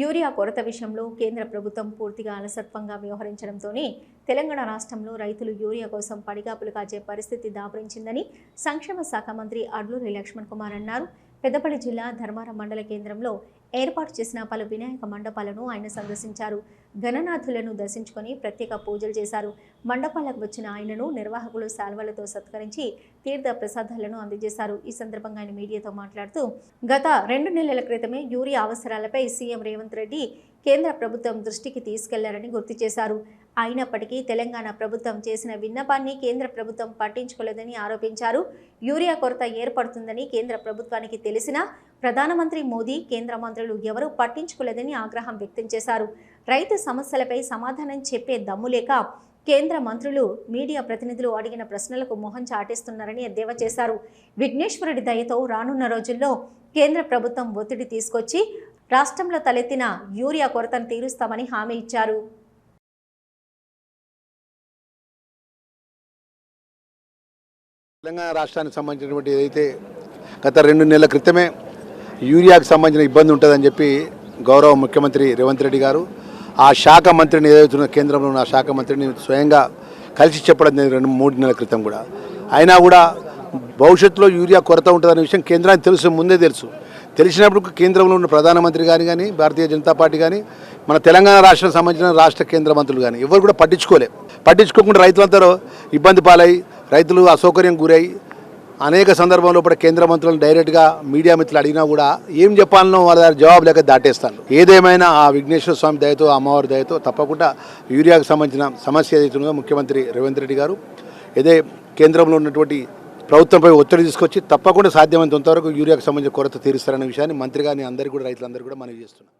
Urea కొరత విషయంలో కేంద్ర ప్రభుత్వం పూర్తిగా అలసత్వంగా వ్యవహరించడంతోనే తెలంగాణ రాష్ట్రంలో రైతులు యూరియా కోసం పడిగాపులు కాచే పరిస్థితి దాపరించిందని సంక్షేమ శాఖ మంత్రి అడ్లూరి లక్ష్మణ్ కుమార్ అన్నారు. పెద్దపల్లి జిల్లా ధర్మారం మండల కేంద్రంలో ఏర్పాటు చేసిన పలు వినాయక మండపాలను ఆయన సందర్శించారు. గణనాథులను దర్శించుకొని ప్రత్యేక పూజలు చేశారు. మండపాలకు వచ్చిన ఆయనను నిర్వాహకులు శాల్వలతో సత్కరించి తీర్థ ప్రసాదాలను అందజేశారు. ఈ సందర్భంగా ఆయన మీడియాతో మాట్లాడుతూ గత రెండు నెలల క్రితమే యూరియా అవసరాలపై సీఎం రేవంత్ రెడ్డి కేంద్ర ప్రభుత్వం దృష్టికి తీసుకెళ్ళారని గుర్తు చేశారు. అయినప్పటికీ తెలంగాణ ప్రభుత్వం చేసిన విన్నపాన్ని కేంద్ర ప్రభుత్వం పట్టించుకోలేదని ఆరోపించారు. యూరియా కొరత ఏర్పడుతుందని కేంద్ర ప్రభుత్వానికి తెలిసినా ప్రధానమంత్రి మోదీ కేంద్ర మంత్రులు ఎవరూ పట్టించుకోలేదని ఆగ్రహం వ్యక్తం చేశారు. రైతు సమస్యలపై సమాధానం చెప్పే దమ్ము లేక కేంద్ర మంత్రులు మీడియా ప్రతినిధులు అడిగిన ప్రశ్నలకు మొహం చాటేస్తున్నారని ఎద్దేవా చేశారు. విఘ్నేశ్వరుడి దయతో రానున్న రోజుల్లో కేంద్ర ప్రభుత్వం ఒత్తిడి తీసుకొచ్చి రాష్ట్రంలో తలెత్తిన యూరియా కొరతను తీరుస్తామని హామీ ఇచ్చారు. తెలంగాణ రాష్ట్రానికి సంబంధించినటువంటి ఏదైతే గత రెండు నెలల క్రితమే యూరియాకు సంబంధించిన ఇబ్బంది ఉంటుందని చెప్పి గౌరవ ముఖ్యమంత్రి రేవంత్ రెడ్డి గారు ఆ శాఖ మంత్రిని ఏదైతున్న కేంద్రంలో ఉన్న శాఖ మంత్రిని స్వయంగా కలిసి చెప్పడం జరిగింది రెండు మూడు నెలల క్రితం కూడా. అయినా కూడా భవిష్యత్తులో యూరియా కొరత ఉంటుందనే విషయం కేంద్రానికి తెలుసు ముందే తెలుసు. తెలిసినప్పుడు కేంద్రంలో ఉన్న ప్రధానమంత్రి కానీ కానీ భారతీయ జనతా పార్టీ కానీ మన తెలంగాణ రాష్ట్రానికి సంబంధించిన రాష్ట్ర కేంద్ర మంత్రులు కానీ ఎవరు కూడా పట్టించుకోలే. పట్టించుకోకుండా రైతులందరూ ఇబ్బంది పాలై రైతులు అసౌకర్యం గురై అనేక సందర్భంలో కూడా కేంద్ర మంత్రులను డైరెక్ట్గా మీడియా మిత్రులు అడిగినా కూడా ఏం చెప్పాలనో వాళ్ళ దగ్గర జవాబు లేక దాటేస్తాను ఏదేమైనా ఆ విఘ్నేశ్వర స్వామి దయతో అమ్మవారి దయతో తప్పకుండా యూరియాకు సంబంధించిన సమస్య ఏదైతుందో ముఖ్యమంత్రి రేవంత్ రెడ్డి గారు ఇదే కేంద్రంలో ఉన్నటువంటి ప్రభుత్వంపై ఒత్తిడి తీసుకొచ్చి తప్పకుండా సాధ్యమైనంత వరకు యూరియాకు సంబంధించిన కొరత తీరుస్తారనే విషయాన్ని మంత్రి గారిని అందరికీ కూడా రైతులందరూ కూడా మనవి చేస్తున్నాం